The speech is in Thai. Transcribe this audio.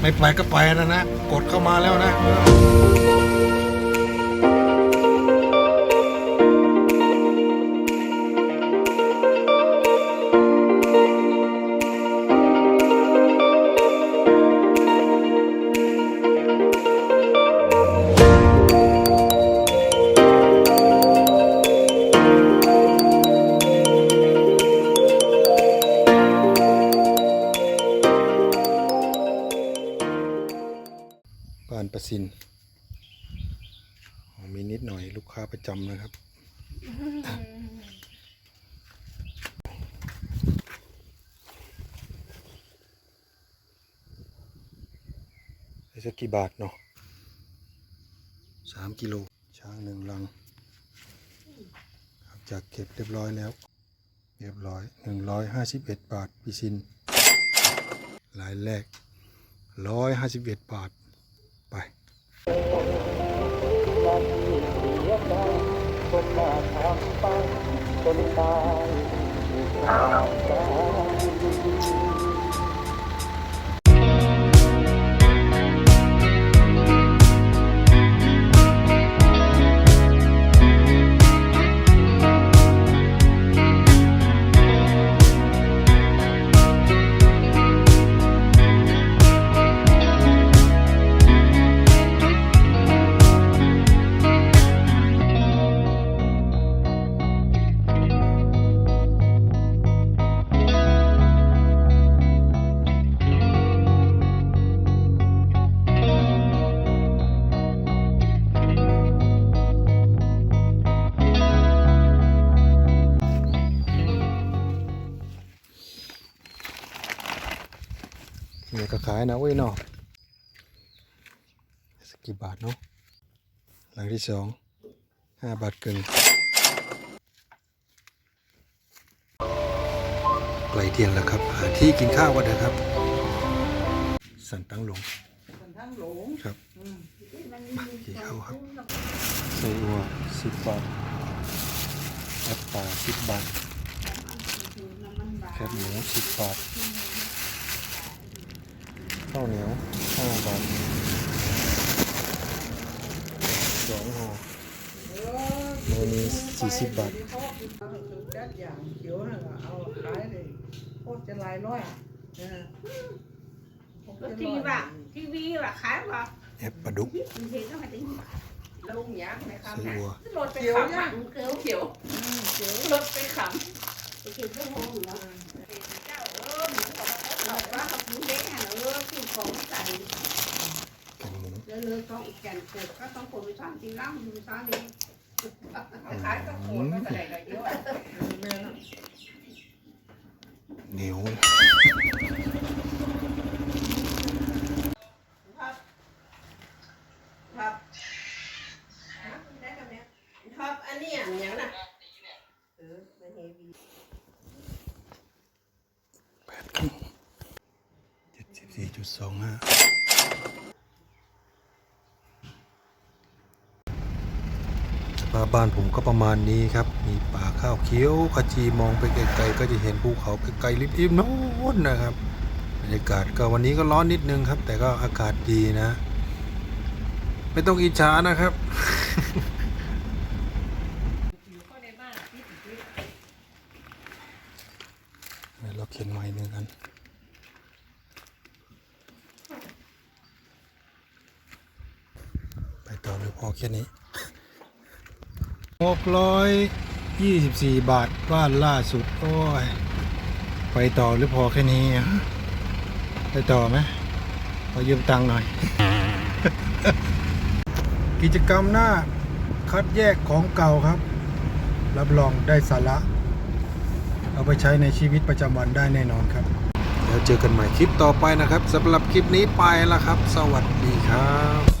ไม่ไปก็ไปนะนะ กดเข้ามาแล้วนะ ประสินมีนิดหน่อยลูกค้าประจำนะครับได้สักกี่บาทเนาะสามกิโลช้างหนึ่งลังจากเก็บเรียบร้อยแล้ว เรียบร้อยหนึ่งร้อยห้าสิบเอ็ดบาทพิสินรายแรกร้อยห้าสิบเอ็ดบาท ไปเนี่ย ก็ขายนะเว้ยเนาะสกกี่บาทเนาะหลังที่สองห้าบาทเกินไกลเที่ยงแล้วครับหาที่กินข้าวกันเถอะครับ สันตั้งหลงทั้งหลงครับมากี่ข้าวครับไส้อัวสิบบาทแอปปลาสิบบาทแคบหมูสิบบาท ข้าวเหนียวห้าบาทสองห่อโมนีสี่สิบบาทเขาคือจัดอย่างเขียวน่ะก็เอาขายเลยโคตรจะหลายร้อยเออโคตรก็จะทีร้อยว่าทีวีว่าขายว่าแอปปลาดุกบางทีก็มาถึงลุงยักษ์ในไส้คำนั้นอัวรถไปขำมันเขียวเขียวอืมเขียวรถไปขำไปกินเครื่องโม่เนาะเจ้าเออหมูของเขาบอกว่าเขาหมู เด้งอะเออกินของใส่แกงหมูแล้วเลยต้องอีกแกนเกิดก็ต้องคนไปสอนจริงแล้วดูซ้อนนี้ขายก็โคตรก็อะไรก็เยอะแม่น่ะเหนียวครับครับครับอันนี้อย่างเนี้ยนะเออมันเฮวี แปดครึ่งเจ็ด สิบสี่จุดสองห้าสภาพบ้านผมก็ประมาณนี้ครับ มีป่าข้าวเขียวขจีมองไปไกลๆก็จะเห็นภูเขาไกลๆริบๆโน้นนะครับบรรยากาศก็วันนี้ก็ร้อนนิดนึงครับ แต่ก็อากาศดีนะ ไม่ต้องอิจฉานะครับ เราเขียนไม้หนึ่งกัน ไปต่อเลย พอแค่นี้หกร้อยยี่สิบสี่บาทบ้านล่าสุด โอ้ย ไปต่อหรือพอแค่นี้อะไปต่อไหมขอยืมตังค์หน่อย กิจกรรมหน้าคัดแยกของเก่าครับ รับรองได้สาระ เอาไปใช้ในชีวิตประจำวันได้แน่นอนครับ แล้วเจอกันใหม่คลิปต่อไปนะครับสำหรับคลิปนี้ไปแล้วครับ สวัสดีครับ